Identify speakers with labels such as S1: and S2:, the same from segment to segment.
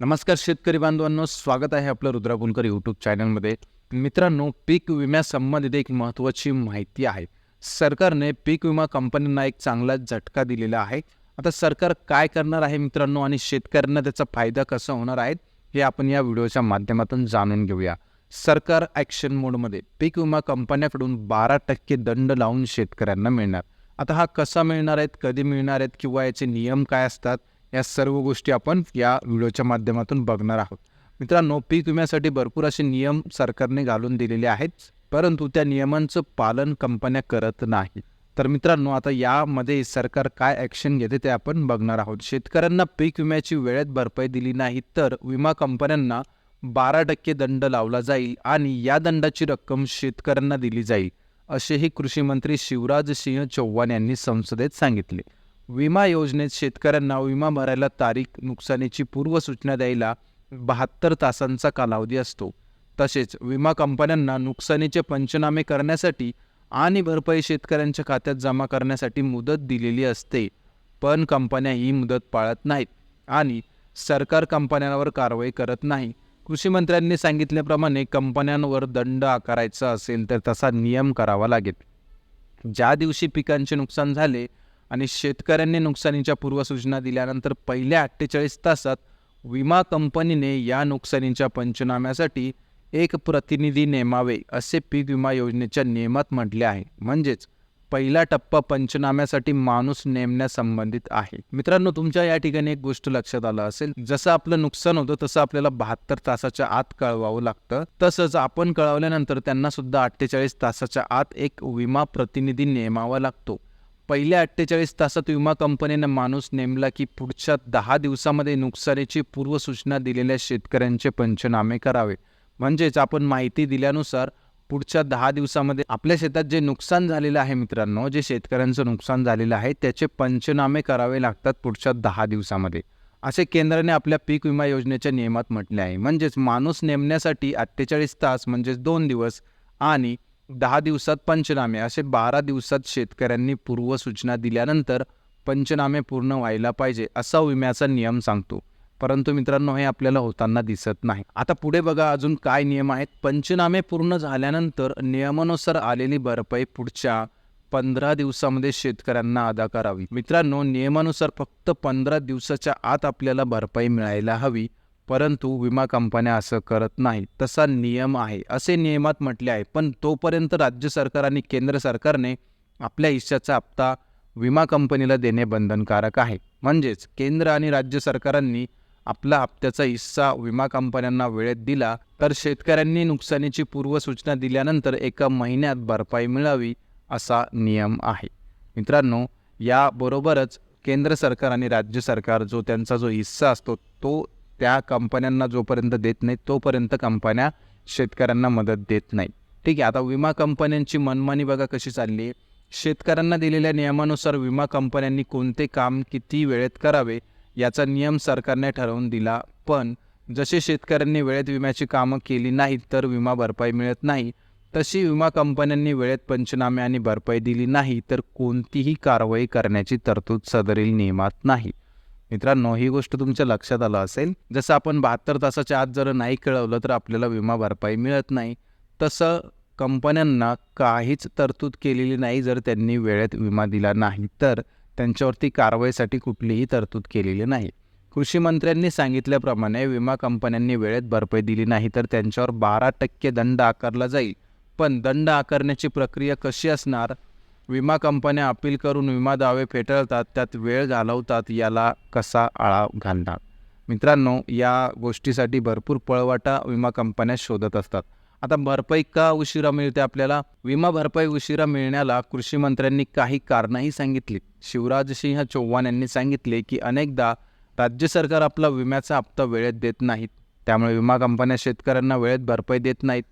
S1: नमस्कार शेतकरी बांधवांनो स्वागत आहे आपलं रुद्रापुलकर यूट्यूब चॅनलमध्ये मित्रांनो पीक विम्यासंबंधित एक महत्त्वाची माहिती आहे. सरकारने पीक विमा कंपन्यांना एक चांगला झटका दिलेला आहे. आता सरकार काय करणार आहे मित्रांनो आणि शेतकऱ्यांना त्याचा फायदा कसा होणार आहे हे आपण या व्हिडिओच्या माध्यमातून जाणून घेऊया. सरकार ॲक्शन मोडमध्ये पीक विमा कंपन्याकडून बारा टक्के दंड लावून शेतकऱ्यांना मिळणार. आता हा कसा मिळणार आहेत कधी मिळणार आहेत किंवा याचे नियम काय असतात या सर्व गोष्टी आपण या व्हिडिओच्या माध्यमातून बघणार आहोत. मित्रांनो पीक विम्यासाठी भरपूर असे नियम सरकारने घालून दिलेले आहेत परंतु त्या नियमांचं पालन कंपन्या करत नाही तर मित्रांनो आता यामध्ये सरकार काय ॲक्शन घेते ते आपण बघणार आहोत. शेतकऱ्यांना पीक विम्याची वेळेत भरपाई दिली नाही तर विमा कंपन्यांना बारा टक्के दंड लावला जाईल आणि या दंडाची रक्कम शेतकऱ्यांना दिली जाईल असेही कृषी मंत्री शिवराज सिंह चौहान यांनी संसदेत सांगितले. विमा योजनेत शेतकऱ्यांना विमा भरायला तारीख नुकसानीची पूर्वसूचना द्यायला बहात्तर तासांचा कालावधी असतो. तसेच विमा कंपन्यांना नुकसानीचे पंचनामे करण्यासाठी आणि भरपाई शेतकऱ्यांच्या खात्यात जमा करण्यासाठी मुदत दिलेली असते. पण कंपन्या ही मुदत पाळत नाहीत आणि सरकार कंपन्यांवर कारवाई करत नाही. कृषी मंत्र्यांनी सांगितल्याप्रमाणे कंपन्यांवर दंड आकारायचा असेल तर तसा नियम करावा लागेल. ज्या दिवशी पिकांचे नुकसान झाले आणि शेतकऱ्यांनी नुकसानीच्या पूर्वसूचना दिल्यानंतर पहिल्या अठ्ठेचाळीस तासात विमा कंपनीने या नुकसानीच्या पंचनाम्यासाठी एक प्रतिनिधी नेमावे असे पीक विमा योजनेच्या नियमात म्हटले आहे. म्हणजेच पहिला टप्पा पंचनाम्यासाठी माणूस नेमण्यासंबंधित आहे. मित्रांनो तुमच्या या ठिकाणी एक गोष्ट लक्षात आलं असेल. जसं आपलं नुकसान होतं तसं आपल्याला बहात्तर तासाच्या आत कळवावं लागतं. तसंच आपण कळवल्यानंतर त्यांना सुद्धा अठ्ठेचाळीस तासाच्या आत एक विमा प्रतिनिधी नेमावा लागतो. पहिल्या अठ्ठेचाळीस तासात विमा कंपनीनं माणूस नेमला की पुढच्या दहा दिवसामध्ये नुकसानीची पूर्वसूचना दिलेल्या शेतकऱ्यांचे पंचनामे करावे. म्हणजेच आपण माहिती दिल्यानुसार पुढच्या दहा दिवसामध्ये आपल्या शेतात जे नुकसान झालेलं आहे मित्रांनो जे शेतकऱ्यांचं नुकसान झालेलं आहे त्याचे पंचनामे करावे लागतात पुढच्या दहा दिवसामध्ये. असे केंद्राने आपल्या पीक विमा योजनेच्या नियमात म्हटले आहे. म्हणजेच माणूस नेमण्यासाठी अठ्ठेचाळीस तास म्हणजेच दोन दिवस आणि दहा दिवसात पंचनामे असे बारा दिवसात शेतकऱ्यांनी पूर्वसूचना दिल्यानंतर पंचनामे पूर्ण व्हायला पाहिजे असा विम्याचा नियम सांगतो. परंतु मित्रांनो हे आपल्याला होताना दिसत नाही. आता पुढे बघा अजून काय नियम आहेत. पंचनामे पूर्ण झाल्यानंतर नियमानुसार आलेली भरपाई पुढच्या पंधरा दिवसामध्ये शेतकऱ्यांना अदा करावी. मित्रांनो नियमानुसार फक्त पंधरा दिवसाच्या आत आपल्याला भरपाई मिळायला हवी. परंतु विमा कंपन्या असं करत नाहीत. तसा नियम आहे. असे नियमात म्हटले आहे. पण तोपर्यंत राज्य सरकार आणि केंद्र सरकारने आपल्या हिश्श्याचा हप्ता विमा कंपनीला देणे बंधनकारक आहे. म्हणजेच केंद्र आणि राज्य सरकारांनी आपला हप्त्याचा हिस्सा विमा कंपन्यांना वेळेत दिला तर शेतकऱ्यांनी नुकसानीची पूर्वसूचना दिल्यानंतर एका महिन्यात भरपाई मिळावी असा नियम आहे. मित्रांनो याबरोबरच केंद्र सरकार आणि राज्य सरकार जो त्यांचा जो हिस्सा असतो तो त्या कंपन्यांना जोपर्यंत देत नाही तोपर्यंत कंपन्या शेतकऱ्यांना मदत देत नाही ठीक आहे आता विमा कंपन्यांची मनमानी बघा कशी चालली आहे. शेतकऱ्यांना दिलेल्या नियमानुसार विमा कंपन्यांनी कोणते काम किती वेळेत करावे याचा नियम सरकारने ठरवून दिला. पण जसे शेतकऱ्यांनी वेळेत विम्याची कामं केली नाहीत तर विमा भरपाई मिळत नाही. तशी विमा कंपन्यांनी वेळेत पंचनामे आणि भरपाई दिली नाही तर कोणतीही कारवाई करण्याची तरतूद सदरील नियमात नाही. मित्रांनो ही गोष्ट तुमच्या लक्षात आलं असेल. जसं आपण बहात्तर तासाच्या आत जर नाही कळवलं तर आपल्याला विमा भरपाई मिळत नाही. तसं कंपन्यांना काहीच तरतूद केलेली नाही जर त्यांनी वेळेत विमा दिला नाही तर. त्यांच्यावरती कारवाईसाठी कुठलीही तरतूद केलेली नाही. कृषी मंत्र्यांनी सांगितल्याप्रमाणे विमा कंपन्यांनी वेळेत भरपाई दिली नाही तर त्यांच्यावर बारा टक्के दंड आकारला जाईल. पण दंड आकारण्याची प्रक्रिया कशी असणार? विमा कंपन्या अपील करून विमा दावे फेटाळतात त्यात वेळ घालवतात याला कसा आळा घालणार? मित्रांनो या गोष्टीसाठी भरपूर पळवाटा विमा कंपन्या शोधत असतात. आता भरपाई का उशिरा मिळते आपल्याला? विमा भरपाई उशिरा मिळण्याला कृषी मंत्र्यांनी काही कारणंही सांगितली. शिवराजसिंह चौहान यांनी सांगितले की अनेकदा राज्य सरकार आपला विम्याचा हप्ता वेळेत देत नाहीत. त्यामुळे विमा कंपन्या शेतकऱ्यांना वेळेत भरपाई देत नाहीत.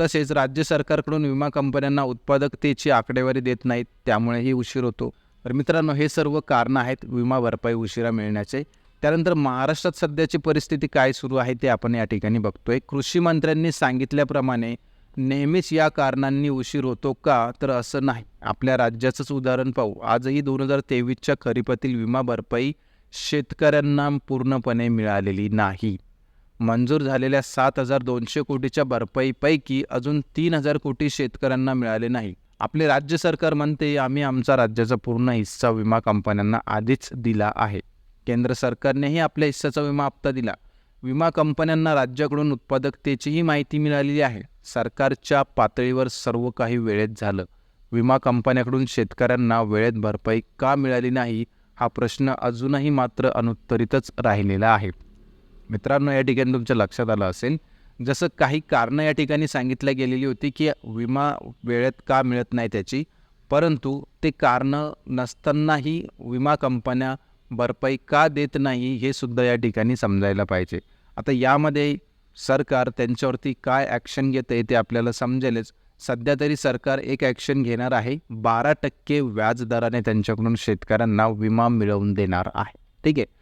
S1: तसेच राज्य सरकारकडून विमा कंपन्यांना उत्पादकतेची आकडेवारी देत नाहीत त्यामुळेही उशीर होतो. तर मित्रांनो हे सर्व कारणं आहेत विमा भरपाई उशिरा मिळण्याचे. त्यानंतर महाराष्ट्रात सध्याची परिस्थिती काय सुरू आहे ते आपण या ठिकाणी बघतोय. कृषी मंत्र्यांनी सांगितल्याप्रमाणे नेहमीच या कारणांनी उशीर होतो का तर असं नाही. आपल्या राज्याचंच उदाहरण पाहू. आजही दोन हजार तेवीसच्या खरीपातील विमा भरपाई शेतकऱ्यांना पूर्णपणे मिळालेली नाही. मंजूर झालेल्या सात हजार दोनशे कोटीच्या भरपाईपैकी अजून तीन हजार कोटी शेतकऱ्यांना मिळाले नाही. आपले राज्य सरकार म्हणते आम्ही आमचा राज्याचा पूर्ण हिस्सा विमा कंपन्यांना आधीच दिला आहे. केंद्र सरकारनेही आपल्या हिस्साचा विमा हप्ता दिला. विमा कंपन्यांना राज्याकडून उत्पादकतेचीही माहिती मिळालेली आहे. सरकारच्या पातळीवर सर्व काही वेळेत झालं. विमा कंपन्याकडून शेतकऱ्यांना वेळेत भरपाई का मिळाली नाही हा प्रश्न अजूनही मात्र अनुत्तरितच राहिलेला आहे. मित्रांनो या ठिकाणी तुमच्या लक्षात आलं असेल. जसं काही कारणं या ठिकाणी सांगितल्या गेलेली होती की विमा वेळेत का मिळत नाही त्याची. परंतु ते कारणं नसतानाही विमा कंपन्या भरपाई का देत नाही हे सुद्धा या ठिकाणी समजायला पाहिजे. आता यामध्ये सरकार त्यांच्यावरती काय ॲक्शन घेतं ते आपल्याला समजेलच. सध्या तरी सरकार एक ॲक्शन घेणार आहे. बारा टक्के व्याजदराने त्यांच्याकडून शेतकऱ्यांना विमा मिळवून देणार आहे. ठीक आहे?